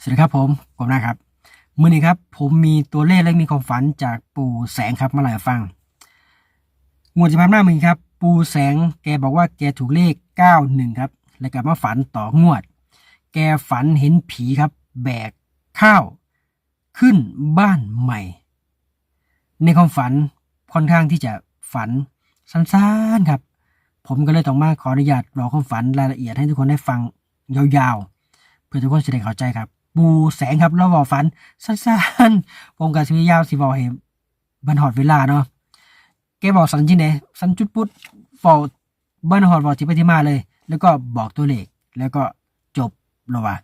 สวัสดีครับผมผมนะครับมือนี้ครับ ผมมีตัวเลขและมีความฝันจากปู่แสงครับมาเล่าให้ฟังงวดที่ผ่านมามือครับ ปู่แสงแกบอกว่าแกถูกเลข91ครับ แล้วก็มาฝันต่องวด แกฝันเห็นผีครับ แบกข้าว ขึ้นบ้านใหม่ ในความฝันค่อนข้างที่จะฝันสั้นๆครับ ผมก็เลยต้องมาขออนุญาตบอความฝันรายละเอียดให้ทุกคนได้ฟังยาวๆ เพื่อทุกคนจะได้เข้าใจครับ ปูแสงครับแล้วบอกฝันสั้นๆผมกับชีวิยาวสิบอกเห็นบันหอดเวลาเนาะแกบอกสันที่ไหนสันจุดปุ๊ดบอกบันหอดบอกที่ไปที่มาเลย แล้วก็บอกตัวเลขแล้วก็จบแล้วว่า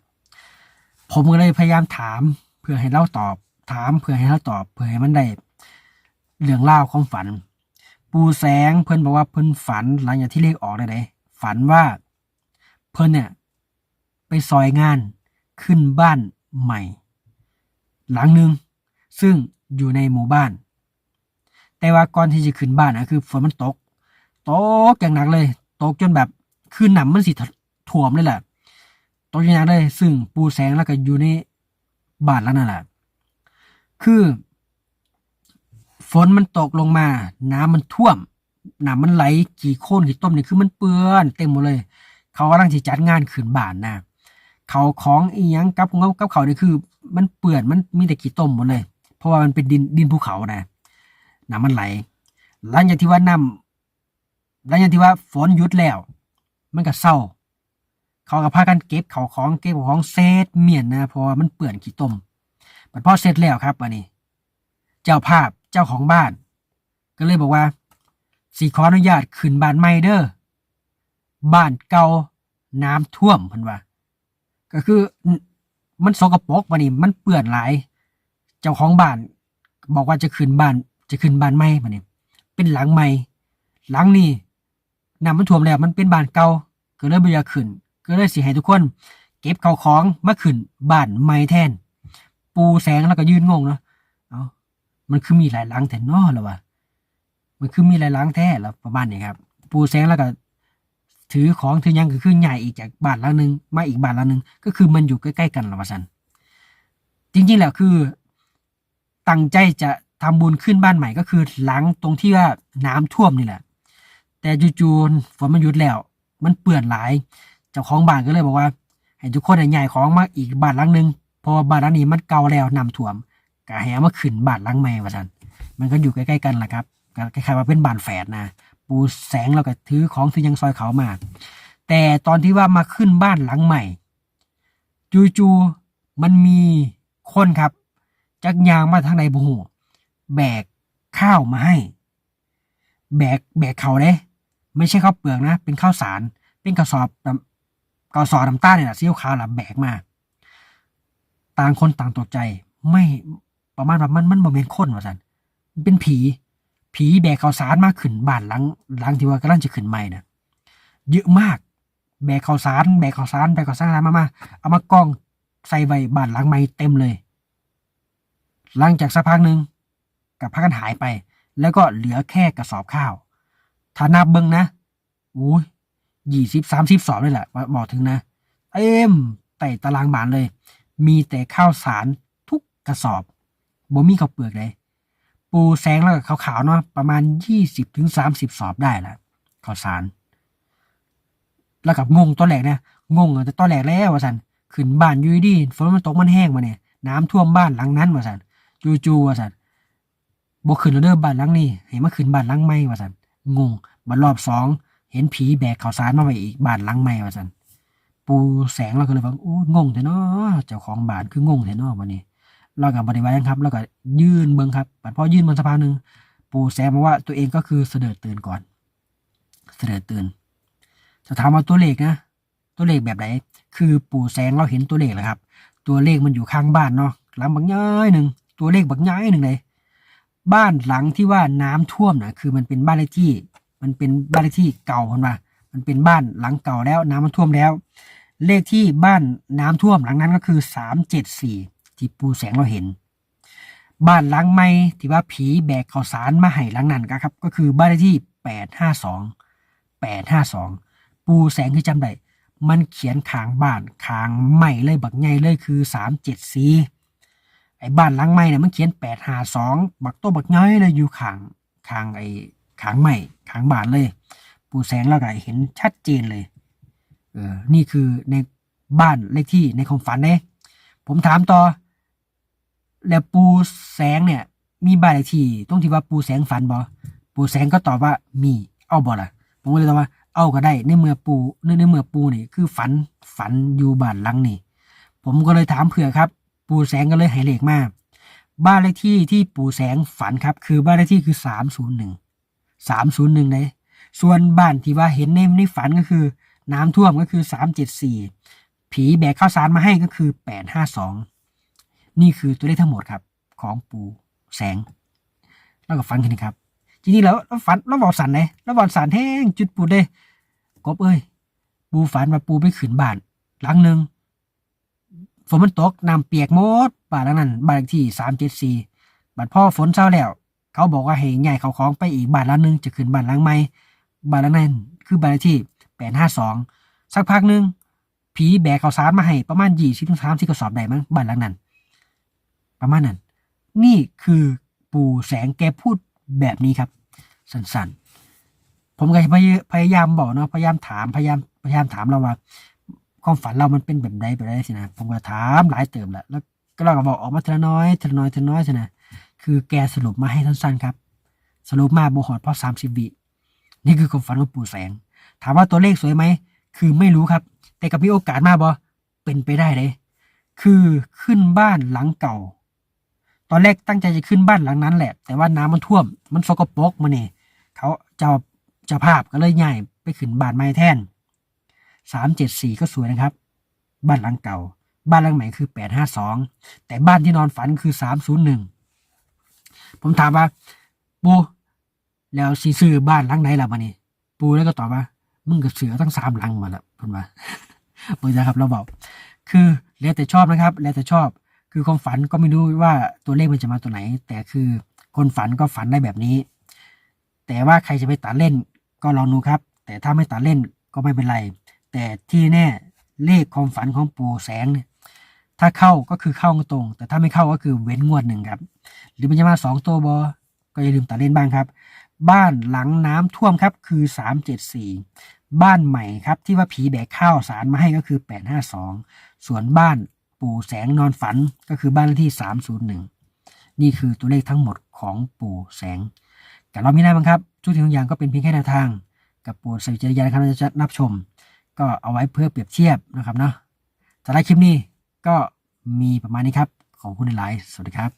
ผมก็เลยพยายามถาม เพื่อให้เล่าตอบ ถามเพื่อให้เล่าตอบ เพื่อให้มันได้เรื่องเล่าวความฝัน ปูแสงเพิ่นบอกว่าเพิ่นฝันหลังจากที่เลขออกได้ไหนฝันว่า เพิ่นเนี่ย ไปซอยงาน ขึ้นบ้านใหม่ หลังหนึ่งซึ่งอยู่ในหมู่บ้าน แต่ว่าก่อนที่จะขึ้นบ้านนะคือฝนมันตกตกอย่างหนักเลย ตกจนแบบคือหนำมันสิถ่วมเลยแหละตกอย่างหนักเลย ซึ่งปูแสงแล้วก็อยู่ในบ้านแล้วนั่นแหละคือ ฝนมันตกลงมา น้ำมันท่วมน้ำมันไหลกี่โคนกี่ต้มนี่คือมันเปื้อนเต็มหมดเลย เขากำลังจะจัดงานขึ้นบ้านนะ เขาของอีหยังกับเงากับเขาเนี่ยคือ มันเปื่อนมันมีแต่ขี้ต้มหมดเลย เพราะว่ามันเป็นดินดินภูเขานะน้ำมันไหลหลังจากที่ว่าน้ำหลังจากที่ว่าฝนหยุดแล้ว มันก็เศร้า เขาก็พากันเก็บเขาของเก็บของเศษเมียนนะเพราะว่ามันเปื่อนขี้ต้มบัดพอเสร็จแล้วครับวันนี้ เจ้าภาพเจ้าของบ้าน ก็เลยบอกว่าสีขออนุญาตขึ้นบ้านใหม่เด้อบ้านเก่าน้ำท่วมเพิ่นว่า ก็คือมันสกปรกวันนี้มันเปื้อนหลาย เจ้าของบ้าน บอกว่าจะขึ้นบ้าน จะขึ้นบ้านใหม่บัดนี้เป็นหลังใหม่ หลังนี้น้ำมันท่วมแล้วมันเป็นบ้านเก่าก็เลยบ่อยากขึ้น ก็เลยสิให้ทุกคน เก็บเข้าของมาขึ้นบ้านใหม่แทน ปูแสงแล้วก็ยืนงงเนาะเอามันคือมีหลายหลังแต่นอหรอวะมันคือมีหลายหลังแท้แล้วประมาณนี้ครับ ปูแสงแล้วก็ ถือของถือยังก็คือใหญ่อีกจากบานหลังหนึ่งมาอีกบานหลังหนึ่งก็คือมันอยู่ใกล้ๆกันละวะสันจริงๆแล้วคือตั้งใจจะทำบุญขึ้นบ้านใหม่ก็คือหลังตรงที่ว่าน้ำท่วมนี่แหละ แต่จู่ๆฝนมันหยุดแล้ว มันเปื่อนหลายเจ้าของบ้านก็เลยบอกว่า ให้ทุกคนใหญ่ของมาอีกบานหลังหนึ่งเพราะบานหลังนี้มันเก่าแล้วน้ำท่วมก็ให้เอามาขึ้นบานหลังใหม่ว่าสันมันก็อยู่ใกล้ๆกันแหละครับก็คล้ายๆว่าเป็นบานแฝดนะ ปูแสงเราก็ถือของถือยังซอยเขามา แต่ตอนที่ว่ามาขึ้นบ้านหลังใหม่ จู่ๆมันมีคนครับ จักยางมาทางในบูหูแบกข้าวมาให้ แบกแบกเขาเด้ไม่ใช่ข้าวเปลือกนะ เป็นข้าวสาร เป็นกระสอบน้ำกระสอบน้ำตาเนี่ยนะซีอิ๊วขาวหละแบกมา ต่างคนต่างตกใจ ไม่ประมาณว่ามันมันโมเมนคนว่าสันมันเป็นผี ผีแบกข้าวสารมากขึ้นบ้านหลังหลังที่ว่ากำลังจะขึ้นใหม่นะเยอะมาก แบกข้าวสารแบกข้าวสารแบกข้าวสารมามาเอามากองใส่ไว้บ้านหลังใหม่เต็มเลย หลังจากสักพักหนึ่งกับพักกันหายไป แล้วก็เหลือแค่กระสอบข้าวถ้านับเบิ้งนะอุ้ยยี่สิบสามสิบสอบเลยแหละบอกถึงนะเต็มไต่ตารางบานเลย มีแต่ข้าวสารทุกกระสอบบ่มีข้าวเปลือกเลย ปูแสงแล้วก็ขาวๆเนาะประมาณยี่สิบถึงสามสิบสอบได้แหละข้าวสาร แล้วกับงงตอนแรกนะงงแต่ตอนแรกแล้วว่าสันขึ้นบ้านยูดีฝนมันตกมันแห้งมาเนี่ยน้ำท่วมบ้านหลังนั้นว่าสันจู่ๆว่าสันบ่ขึ้นเด้อบ้านหลังนี้เห็นมาขึ้นบ้านหลังใหม่ว่าสันงงบัดรอบสองเห็นผีแบกข้าวสารมาไว้อีกบ้านหลังใหม่ว่าสันปูแสงเราก็เลยว่าโอ้งงแต่เนาะเจ้าของบ้านคืองงแต่เนาะวันนี้ เรากับบริวารยังครับแล้วก็ยื่นเบิ้งครับบัดพ่อยื่นบนสะพานหนึ่งปู่แซมบอกว่าตัวเองก็คือเสด็จตื่นก่อน เสด็จตื่นจะถามว่าตัวเลขนะตัวเลขแบบไหนคือปู่แสงเราเห็นตัวเลขแหละครับ ตัวเลขมันอยู่ข้างบ้านเนาะหลังบางย้ายหนึ่งตัวเลขบางย้ายหนึ่งเลยบ้านหลังที่ว่าน้ำท่วมนะคือมันเป็นบ้านเลขที่ มันเป็นบ้านเลขที่เก่าคนมามันเป็นบ้านหลังเก่าแล้วน้ำมันท่วมแล้ว เลขที่บ้านน้ำท่วมหลังนั้นก็คือสามเจ็ดสี่ ที่ปูแสงเราเห็น บ้านหลังใหม่ที่ว่าผีแบกข้าวสารมาให้หลังนั้นก็ครับ ก็คือบ้านเลขที่แปดห้าสองแปดห้าสองปูแสงคือจำได้มันเขียนขางบ้านขางใหม่เลยบักใหญ่เลยคือสามเจ็ดสีไอ้บ้านหลังใหม่เนี่ยมันเขียนแปดห้าสองบักโตบักน้อยเลยอยู่ขางขางไอ้ขางใหม่ขางบ้านเลย ปูแสงแล้วก็เห็นชัดเจนเลยเออนี่คือในบ้านเลขที่ในความฝันเนี่ยผมถามต่อ แล้วปูแสงเนี่ย มีบ้านเลขที่ตรงที่ว่าปูแสงฝันบอปูแสงก็ตอบว่ามีเอาบอล่ะ ผมก็เลยตอบว่า เอาก็ได้ในเมื่อปูในในเมื่อปูนี่คือฝันฝันอยู่บ้านหลังนี่ผมก็เลยถามเผื่อครับ ปูแสงก็เลยให้เลขมาบ้านเลขที่ที่ปูแสงฝันครับ คือบ้านเลขที่คือสามศูนย์หนึ่งสามศูนย์หนึ่งเลยส่วนบ้านที่ว่าเห็นในในฝันก็คือ น้ำท่วมก็คือสามเจ็ดสี่ผีแบกข้าวสารมาให้ก็คือแปดห้าสอง นี่คือตัวเลขทั้งหมดครับ ของปูแสง แล้วก็ฝันกันนะครับทีนี้แล้วแล้วฝันแล้วบอกสันไหนแล้วบอกสันแห้งจุดปูดเลยกบเอ้ย ปูฝันว่าปูไปขืนบ้าน หลังหนึ่งฝนมันตกน้ำเปียกหมดบ้านหลังนั้นบ้านที่สามเจ็ดสี่บัดพ่อฝนเศร้าแล้ว เขาบอกว่าให้ใหญ่เขาของไปอีกบ้านหลังหนึงจะขึ้นบ้านหลังใหม่บ้านหลังนั้นคือบ้านที่แปดห้าสองสักพักหนึ่งผีแบกข้าวสารมาให้ประมาณยี่สิบถึงสามสิบกระสอบได้มั้งบ้านหลังนั้น ประมาณนั้น นี่คือปู่แสงแกพูดแบบนี้ครับ สั้นๆ ผมก็พยพยายามบอกเนาะพยายามถามพยายามพยายามถามเราว่าความฝันเรามันเป็นแบบใดแบบใดสินะผมก็ถามหลายเติมแหละแล้วก็เราก็บอกออกมาทีละน้อยทีละน้อยทีละน้อยสินะคือแกสรุปมาให้สั้นๆครับ สรุปมาโบหอดเพราะสามสิบวินี่คือความฝันของปู่แสง ถามว่าตัวเลขสวยไหมคือไม่รู้ครับ แต่กับมีโอกาสมากบอเป็นไปได้เลย คือขึ้นบ้านหลังเก่า ตอนแรกตั้งใจจะขึ้นบ้านหลังนั้นแหละ แต่ว่าน้ำมันท่วม มันสกปรกมาเนี่ยเขาเจ้าเจ้าภาพก็เลยย้ายไปขึ้นบ้านใหม่แทนสามเจ็ดสี่ก็สวยนะครับ บ้านหลังเก่า บ้านหลังใหม่คือแปดห้าสองแต่บ้านที่นอนฝันคือสามศูนย์หนึ่งผมถามว่า ปูแล้วสีซื้อบ้านหลังไหนล่ะมานี่ปูแล้วก็ตอบว่า มึงกับเสือทั้งสามหลังมาแล้วคุณว่าเปิดนะครับเราบอกคือแล้วแต่ชอบนะครับ แล้วแต่ชอบ คือความฝันก็ไม่รู้ว่าตัวเลขมันจะมาตัวไหน แต่คือคนฝันก็ฝันได้แบบนี้ แต่ว่าใครจะไปตัดเล่นก็ลองดูครับ แต่ถ้าไม่ตัดเล่นก็ไม่เป็นไร แต่ที่แน่เลขความฝันของปู่แสงเนี่ยถ้าเข้าก็คือเข้าตรง แต่ถ้าไม่เข้าก็คือเว้นงวดหนึ่งครับ หรือมันจะมาสองตัวบอก็อย่าลืมตัดเล่นบ้างครับ บ้านหลังน้ำท่วมครับคือสามเจ็ดสี่บ้านใหม่ครับที่ว่าผีแบกข้าวสารมาให้ก็คือแปดห้าสองส่วนบ้าน ปู่แสงนอนฝันก็คือบ้านเลขที่ 301 นี่คือตัวเลขทั้งหมดของปู่แสง แต่ราไม่นี้นะครับทุกสิ่งทุกอย่างก็เป็นเพียงแค่แนวทาง กับปู่สวิจารยานครับจะรับชม ก็เอาไว้เพื่อเปรียบเทียบนะครับเนาะสำหรับคลิปนี้ก็มีประมาณนี้ครับ ขอบคุณหลาย สวัสดีครับ